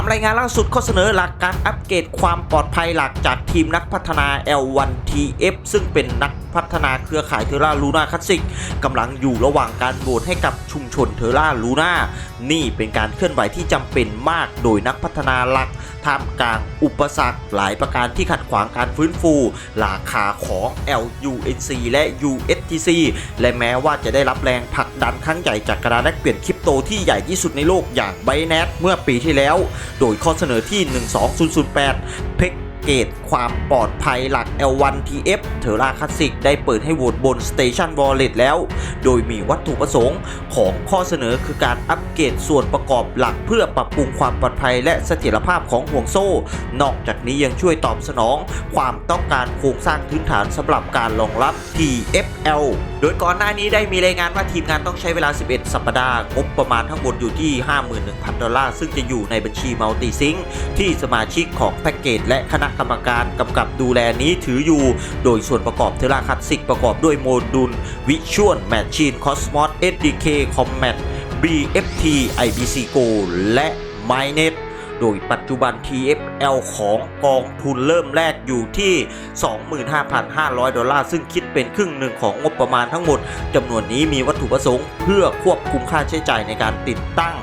3 รายงานล่าสุดข้อเสนอหลักการอัปเกรดความปลอดภัยหลักจากทีมนักพัฒนา L1TF ซึ่งเป็นนักพัฒนาเครือข่ายเทอร่าลูน่าคลาสสิกกำลังอยู่ระหว่างการโหวตให้กับชุมชนเทอร่าลูน่านี่เป็นการเคลื่อนไหวที่จำเป็นมากโดยนักพัฒนาหลักท่ามกลางอุปสรรคหลายประการที่ขัดขวางการฟื้นฟู ราคาของ LUNC และ US USTC และแม้ว่าจะได้รับแรงผลักดันครั้งใหญ่จากกระดานแลกเปลี่ยนคริปโตที่ใหญ่ที่สุดในโลกอย่าง b i n a n c e เมื่อปีที่แล้ว โดยข้อเสนอที่ 12008เพก เกตความปลอดภัยหลัก L1TF เทอร่าคลาสสิกได้เปิดให้โหวตบน Station Wallet แล้ว โดยมีวัตถุประสงค์ของข้อเสนอคือการอัปเกรดส่วนประกอบหลักเพื่อปรับปรุงความปลอดภัยและเสถียรภาพของห่วงโซ่ นอกจากนี้ยังช่วยตอบสนอง ความต้องการโครงสร้างพื้นฐานสำหรับการรองรับ TFL โดยก่อนหน้านี้ได้มีรายงานว่าทีมงานต้องใช้เวลา 11 สัปดาห์ งบประมาณทั้งหมดอยู่ที่ 51,000 ดอลลาร์ ซึ่งจะอยู่ในบัญชีมัลติซิงที่สมาชิกของแพ็กเกจและคณะกรรมการกำกับดูแลนี้ถืออยู่ โดยส่วนประกอบเทราคลาสสิกประกอบด้วยโมดูล Visual Machine Cosmos SDK Combat BFT IBC Go และ Mainnet โดยปัจจุบัน TFL ของกองทุนเริ่มแรกอยู่ที่ 25,500 ดอลลาร์ ซึ่งคิดเป็นครึ่งหนึ่งของงบประมาณทั้งหมดจำนวนนี้มีวัตถุประสงค์ เพื่อควบคุมค่าใช้จ่ายในการติดตั้ง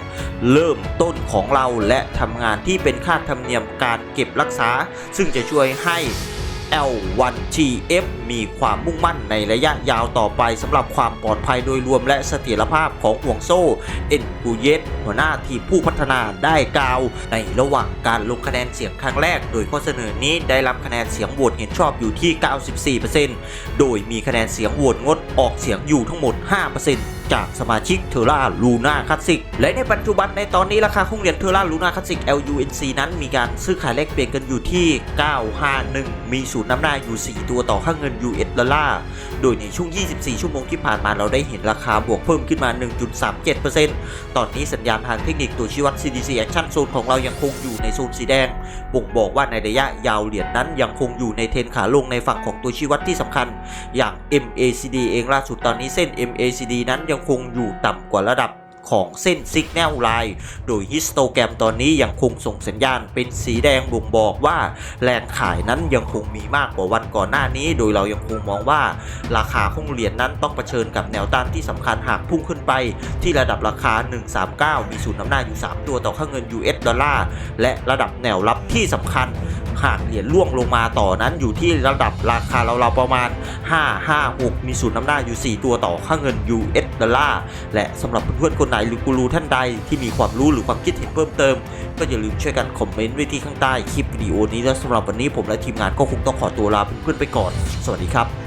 เริ่มต้นของเราและทำงานที่เป็นค่าธรรมเนียมการเก็บรักษา ซึ่งจะช่วยให้ L1TF มีความมุ่งมั่นในระยะยาวต่อไปสำหรับความปลอดภัยโดยรวมและเสถียรภาพของห่วงโซ่เอ็นกูเยตหัวหน้าทีมผู้พัฒนาได้กล่าว ในระหว่างการลงคะแนนเสียงครั้งแรก โดยข้อเสนอนี้ได้รับคะแนนเสียงโหวตเห็นชอบอยู่ที่ 94%โดยมีคะแนนเสียงโหวตงดออกเสียงอยู่ทั้งหมด 5% จากสมาชิกเทอร่าลูน่าคลาสสิกและในปัจจุบันในตอนนี้ราคาของเหรียญเทอร่าลูน่าคลาสสิก LUNC นั้นมีการซื้อขายแลกเปลี่ยนกันอยู่ที่ 951 มีศูนย์น้ำหน้าอยู่ 4 ตัวต่อค่าเงิน US ดอลลาร์ โดยในช่วง 24 ชั่วโมงที่ผ่านมาเราได้เห็นราคาบวกเพิ่มขึ้นมา 1.37%ตอนนี้สัญญาณทางเทคนิคตัวชี้วัด CDC Action Zone ของเรายังคงอยู่ในโซนสีแดง บ่งบอกว่าในระยะยาวเหรียญนั้นยังคงอยู่ในเทรนขาลงในฝั่งของตัวชี้วัดที่สำคัญ อย่าง MACD เองล่าสุดตอนนี้เส้น MACD นั้นยังคงอยู่ต่ำกว่าระดับ ของเส้น Signal Line โดยฮิสโตแกรมตอนนี้ยังคงส่งสัญญาณเป็นสีแดงบ่งบอกว่าแรงขายนั้นยังคงมีมากกว่าวันก่อนหน้านี้ โดยเรายังคงมองว่า ราคาของเหรียญนั้นต้องเผชิญกับแนวต้านที่สำคัญหากพุ่งขึ้นไป ที่ระดับราคา 139 มีศูนย์น้ำหน้าอยู่ 3 ตัวต่อค่าเงิน US ดอลลาร์และระดับแนวรับที่สำคัญ หากเหรียญล่วงลงมาต่อนั้นอยู่ที่ระดับราคาเราๆประมาณ 556 มีศูนย์น้ำหน้าอยู่ 4 ตัวต่อค่าเงิน US ดอลลาร์และสำหรับเพื่อนๆคนไหนหรือกูรูท่านใดที่มีความรู้หรือความคิดเห็นเพิ่มเติม ก็อย่าลืมช่วยกันคอมเมนต์ไว้ที่ข้างใต้คลิปวิดีโอนี้และสำหรับวันนี้ผมและทีมงานก็คงต้องขอตัวลาเพื่อนๆไปก่อน สวัสดีครับ